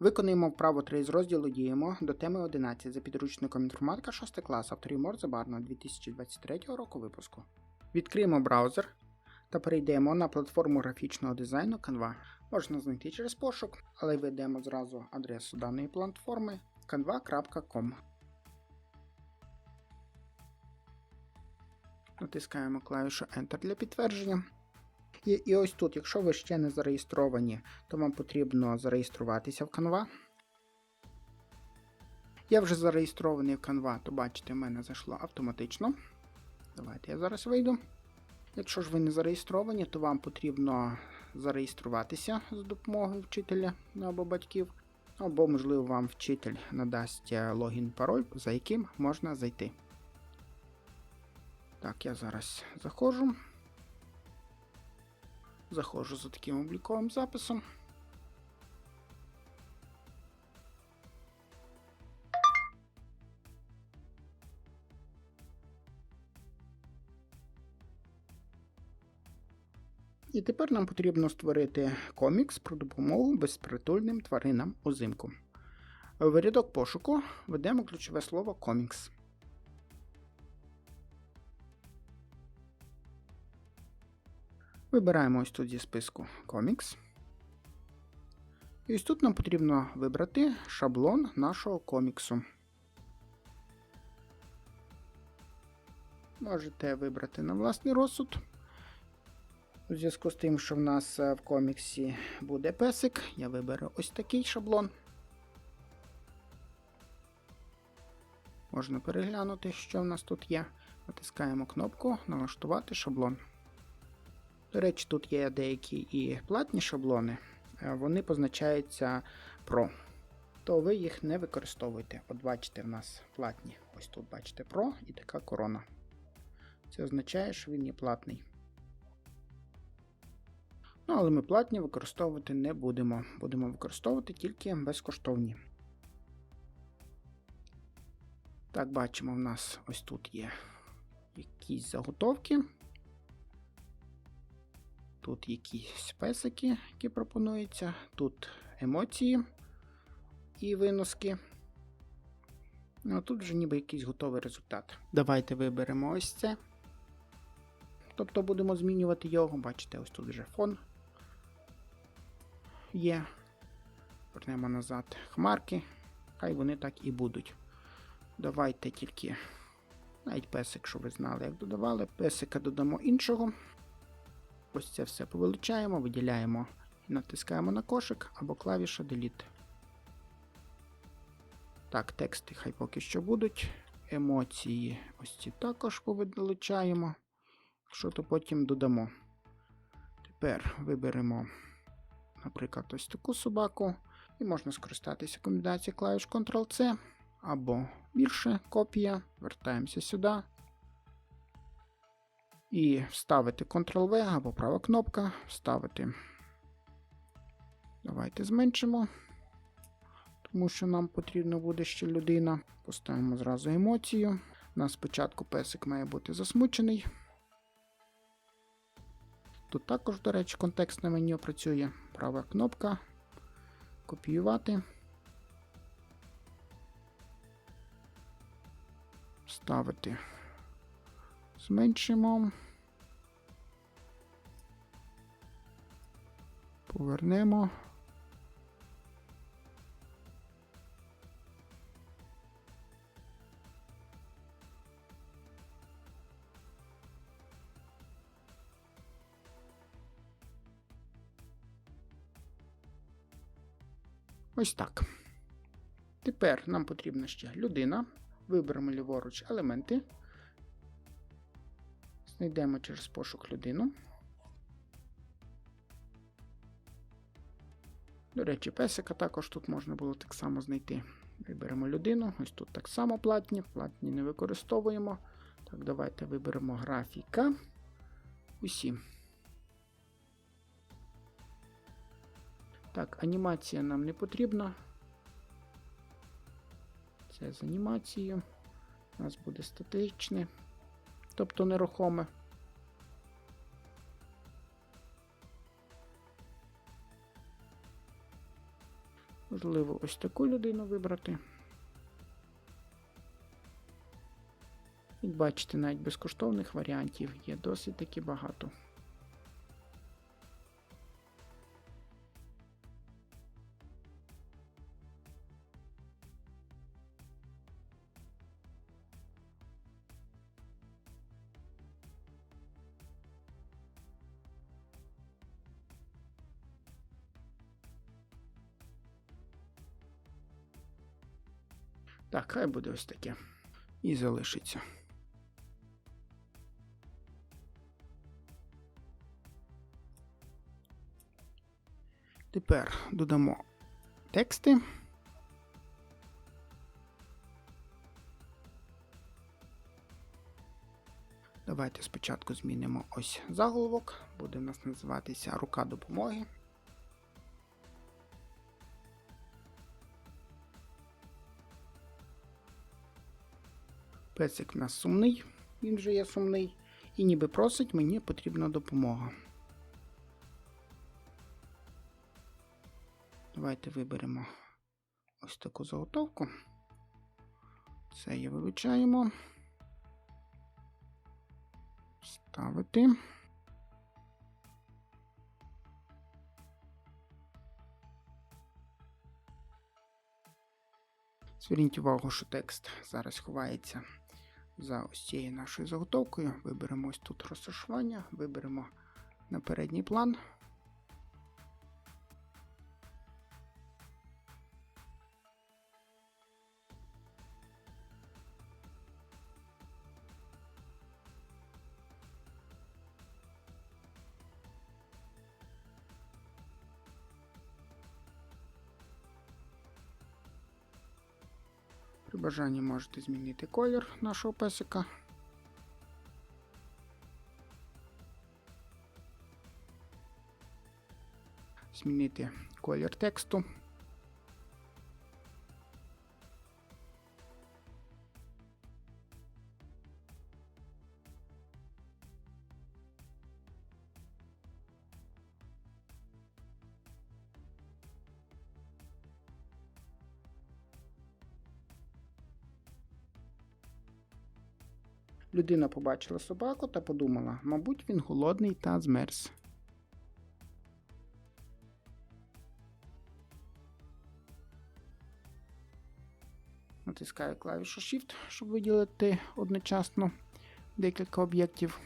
Виконуємо вправо 3 з розділу Діємо до теми 11 за підручником інформатика 6 клас авторів Морзабарна 2023 року випуску. Відкриємо браузер та перейдемо на платформу графічного дизайну Canva. Можна знайти через пошук, але введемо зразу адресу даної платформи canva.com. Натискаємо клавішу Enter для підтвердження. І, і ось тут, якщо ви ще не зареєстровані, то вам потрібно зареєструватися в Canva. Я вже зареєстрований в Canva, то бачите, в мене зайшло автоматично. Давайте я зараз вийду. Якщо ж ви не зареєстровані, то вам потрібно зареєструватися з допомогою вчителя або батьків, або, можливо, вам вчитель надасть логін пароль, за яким можна зайти. Так, я зараз заходжу. Заходжу за таким обліковим записом. І тепер нам потрібно створити комікс про допомогу безпритульним тваринам узимку. В рядок пошуку введемо ключове слово комікс. Вибираємо ось тут зі списку комікс. І ось тут нам потрібно вибрати шаблон нашого коміксу. Можете вибрати на власний розсуд. У зв'язку з тим, що в нас в коміксі буде песик, я виберу ось такий шаблон. Можна переглянути, що в нас тут є. Натискаємо кнопку Налаштувати шаблон. До речі, тут є деякі і платні шаблони, вони позначаються Pro. То ви їх не використовуєте. От бачите, в нас платні. Ось тут бачите Pro і така корона. Це означає, що він є платний. Ну, але ми платні використовувати не будемо. Будемо використовувати тільки безкоштовні. Так, бачимо, в нас ось тут є якісь заготовки. Тут якісь песики, які пропонуються, тут емоції і виноски. Ну, а тут вже ніби якийсь готовий результат. Давайте виберемо ось це. Тобто будемо змінювати його. Бачите, ось тут вже фон є. Вернемо назад хмарки. Хай вони так і будуть. Давайте тільки навіть песик, щоб ви знали, як додавали. Песика додамо іншого. Ось це все повилучаємо, виділяємо і натискаємо на кошик або клавіша Delete. Так, тексти хай поки що будуть. Емоції ось ці також повилучаємо. Що то потім додамо. Тепер виберемо, наприклад, ось таку собаку. І можна скористатися комбінацією клавіш Ctrl-C або більше копія. Вертаємося сюди. І вставити Ctrl-V або права кнопка, вставити. Давайте зменшимо, тому що нам потрібно буде ще людина. Поставимо зразу емоцію. У нас спочатку песик має бути засмучений. Тут також, до речі, контекстне меню працює. Права кнопка. Копіювати. Вставити. Зменшимо. Повернемо. Ось так. Тепер нам потрібна ще людина. Виберемо ліворуч елементи. Знайдемо через пошук людину. До речі, песика також тут можна було так само знайти. Виберемо людину, ось тут так само платні, платні не використовуємо. Так, давайте виберемо графіка. Усі. Так, анімація нам не потрібна. Це з анімацією. У нас буде статичне, тобто нерухоме. Можливо, ось таку людину вибрати. Як бачите, навіть безкоштовних варіантів є досить таки багато. Хай буде ось таке. І залишиться. Тепер додамо тексти. Давайте спочатку змінимо ось заголовок. Буде у нас називатися Рука допомоги. Песик в нас сумний, він вже є сумний, і ніби просить, мені потрібна допомога. Давайте виберемо ось таку заготовку. Це її вилучаємо. Ставити. Зверніть увагу, що текст зараз ховається за ось цією нашою заготовкою. Виберемо ось тут розташування, виберемо на передній план. Бажанні можете змінити колір нашого песика. Змінити колір тексту. Людина побачила собаку та подумала, мабуть, він голодний та змерз. Натискаю клавішу Shift, щоб виділити одночасно декілька об'єктів.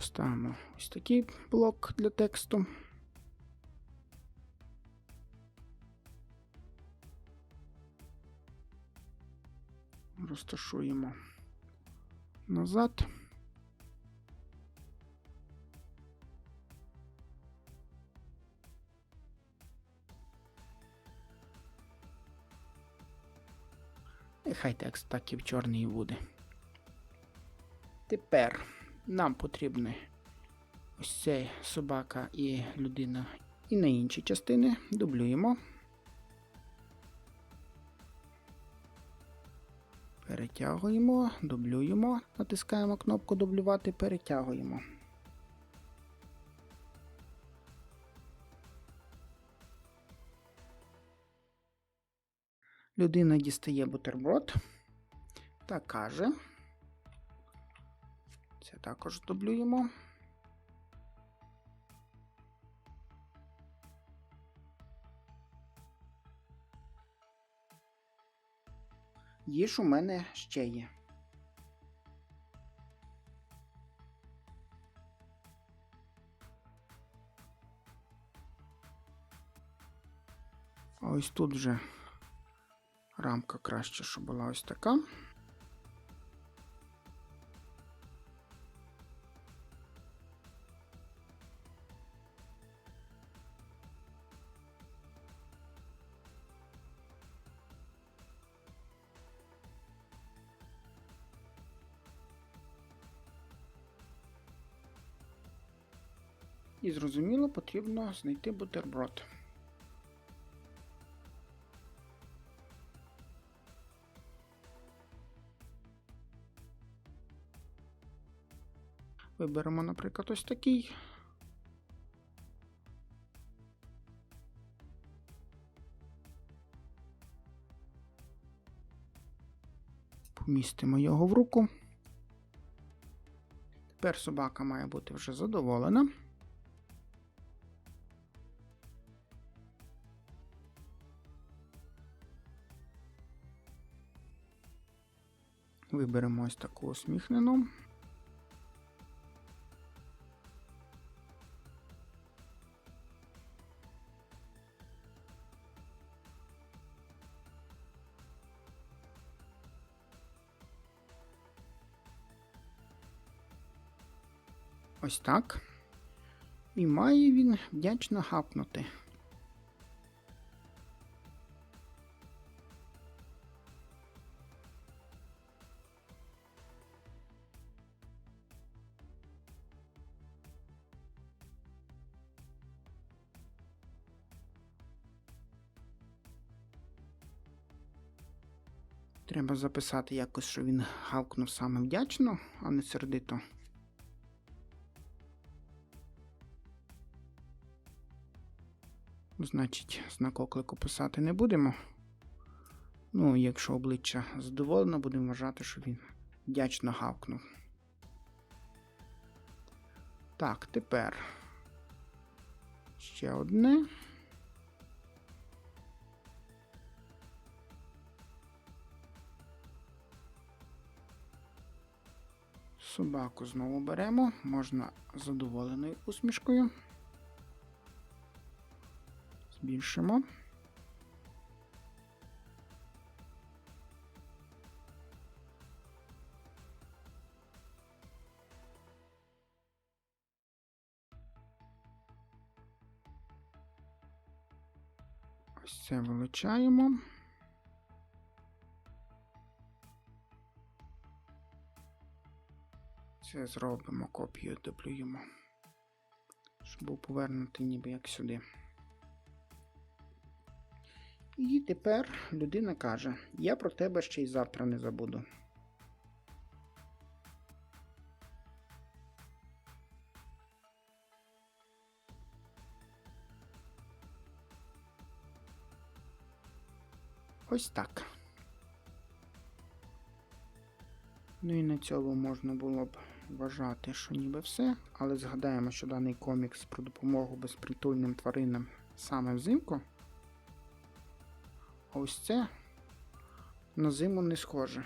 Поставимо ось такий блок для тексту. Розташуємо назад. Нехай текст так і в чорний буде. Тепер нам потрібні ось цей собака і людина. І на інші частини дублюємо. Перетягуємо, дублюємо, натискаємо кнопку дублювати, перетягуємо. Людина дістає бутерброд та каже. Це також дублюємо. Їж у мене ще є. Ось тут вже рамка краще, щоб була ось така. І зрозуміло, потрібно знайти бутерброд. Виберемо, наприклад, ось такий. Помістимо його в руку. Тепер собака має бути вже задоволена. Виберемо ось таку усміхнену. Ось так. І має він вдячно гапнути. Треба записати якось, що він гавкнув саме вдячно, а не сердито. Значить, знак оклику писати не будемо. Ну, якщо обличчя задоволено, будемо вважати, що він вдячно гавкнув. Так, тепер ще одне. Собаку знову беремо, можна задоволеною усмішкою. Збільшимо. Ось це вилучаємо. Це зробимо копію, дублюємо, щоб був повернутий ніби як сюди. І тепер людина каже: Я про тебе ще й завтра не забуду. Ось так. Ну і на цьому можна було б вважати, що ніби все, але згадаємо, що даний комікс про допомогу безпритульним тваринам саме взимку. А ось це на зиму не схоже.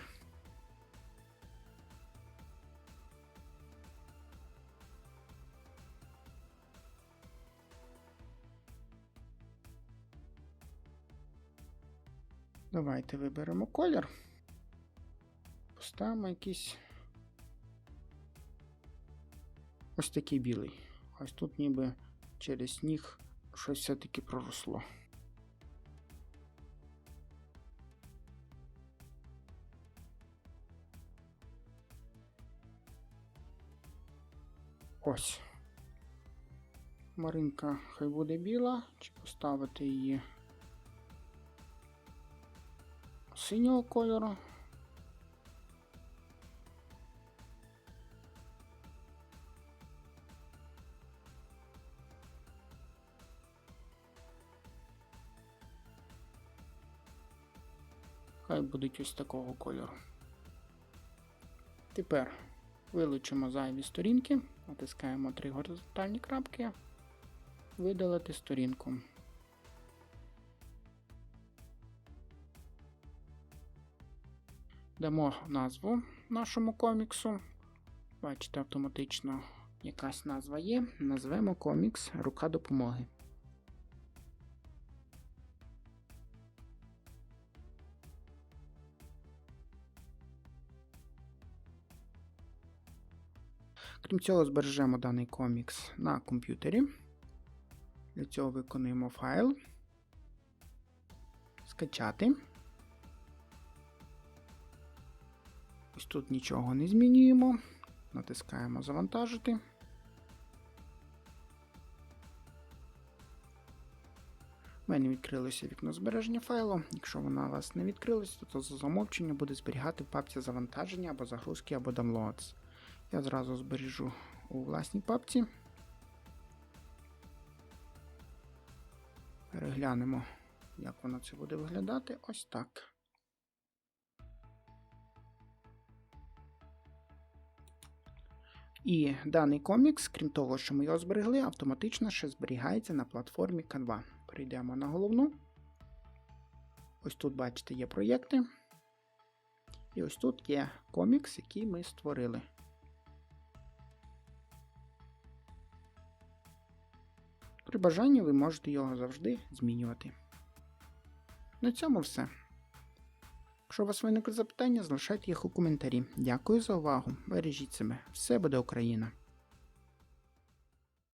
Давайте виберемо колір. Поставимо якийсь ось такий білий. Ось тут ніби через сніг щось все-таки проросло. Ось. Маринка хай буде біла, чи поставити її синього кольору. Хай будуть ось такого кольору. Тепер вилучимо зайві сторінки, натискаємо три горизонтальні крапки, видалити сторінку. Дамо назву нашому коміксу. Бачите, автоматично якась назва є. Назвемо комікс Рука допомоги. Крім цього, збережемо даний комікс на комп'ютері. Для цього виконуємо файл, скачати. Ось тут нічого не змінюємо. Натискаємо завантажити. У мене відкрилося вікно збереження файлу. Якщо воно у вас не відкрилося, то за замовчення буде зберігати в папці завантаження або загрузки, або downloads. Я зразу збережу у власній папці. Переглянемо, як воно це буде виглядати. Ось так. І даний комікс, крім того, що ми його зберегли, автоматично ще зберігається на платформі Canva. Перейдемо на головну. Ось тут, бачите, є проєкти. І ось тут є комікс, який ми створили. При бажанні ви можете його завжди змінювати. На цьому все. Якщо у вас виникли запитання, залишайте їх у коментарі. Дякую за увагу. Бережіть себе. Все буде Україна!